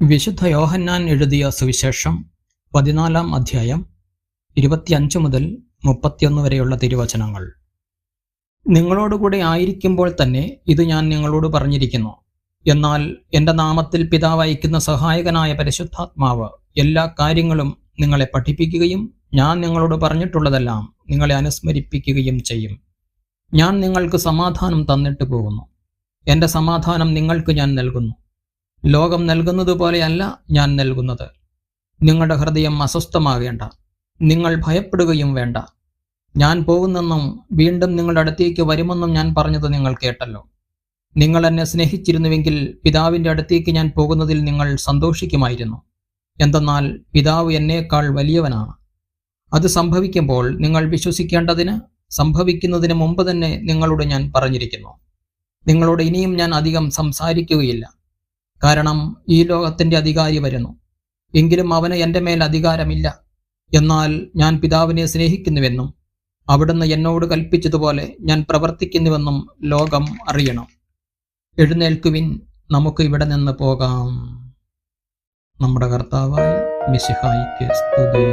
വിശുദ്ധ യോഹന്നാൻ എഴുതിയ സുവിശേഷം പതിനാലാം അധ്യായം ഇരുപത്തിയഞ്ച് മുതൽ മുപ്പത്തിയൊന്ന് വരെയുള്ള തിരുവചനങ്ങൾ. നിങ്ങളോടുകൂടെ ആയിരിക്കുമ്പോൾ തന്നെ ഇത് ഞാൻ നിങ്ങളോട് പറഞ്ഞിരിക്കുന്നു. എന്നാൽ എന്റെ നാമത്തിൽ പിതാവ് അയക്കുന്ന സഹായകനായ പരിശുദ്ധാത്മാവ് എല്ലാ കാര്യങ്ങളും നിങ്ങളെ പഠിപ്പിക്കുകയും ഞാൻ നിങ്ങളോട് പറഞ്ഞിട്ടുള്ളതെല്ലാം നിങ്ങളെ അനുസ്മരിപ്പിക്കുകയും ചെയ്യും. ഞാൻ നിങ്ങൾക്ക് സമാധാനം തന്നിട്ട് പോകുന്നു. എന്റെ സമാധാനം നിങ്ങൾക്ക് ഞാൻ നൽകുന്നു. ലോകം നൽകുന്നത് പോലെയല്ല ഞാൻ നൽകുന്നത്. നിങ്ങളുടെ ഹൃദയം അസ്വസ്ഥമാകേണ്ട. നിങ്ങൾ ഭയപ്പെടുകയും വേണ്ട. ഞാൻ പോകുന്നെന്നും വീണ്ടും നിങ്ങളുടെ അടുത്തേക്ക് വരുമെന്നും ഞാൻ പറഞ്ഞത് നിങ്ങൾ കേട്ടല്ലോ. നിങ്ങൾ എന്നെ സ്നേഹിച്ചിരുന്നുവെങ്കിൽ പിതാവിന്റെ അടുത്തേക്ക് ഞാൻ പോകുന്നതിൽ നിങ്ങൾ സന്തോഷിക്കുമായിരുന്നു. എന്തെന്നാൽ പിതാവ് എന്നേക്കാൾ വലിയവനാണ്. അത് സംഭവിക്കുമ്പോൾ നിങ്ങൾ വിശ്വസിക്കേണ്ടതിന് സംഭവിക്കുന്നതിന് മുമ്പ് തന്നെ നിങ്ങളോട് ഞാൻ പറഞ്ഞിരിക്കുന്നു. നിങ്ങളോട് ഇനിയും ഞാൻ അധികം സംസാരിക്കുകയില്ല. കാരണം ഈ ലോകത്തിന്റെ അധികാരി വരുന്നു. എങ്കിലും അവന് എന്റെ മേൽ അധികാരമില്ല. എന്നാൽ ഞാൻ പിതാവിനെ സ്നേഹിക്കുന്നുവെന്നും അവിടുന്ന് എന്നോട് കൽപ്പിച്ചതുപോലെ ഞാൻ പ്രവർത്തിക്കുന്നുവെന്നും ലോകം അറിയണം. എഴുന്നേൽക്കുവിൻ നമുക്ക് ഇവിടെ നിന്ന് പോകാം. നമ്മുടെ കർത്താവായ മിശിഹായിക്ക് സ്തുതി.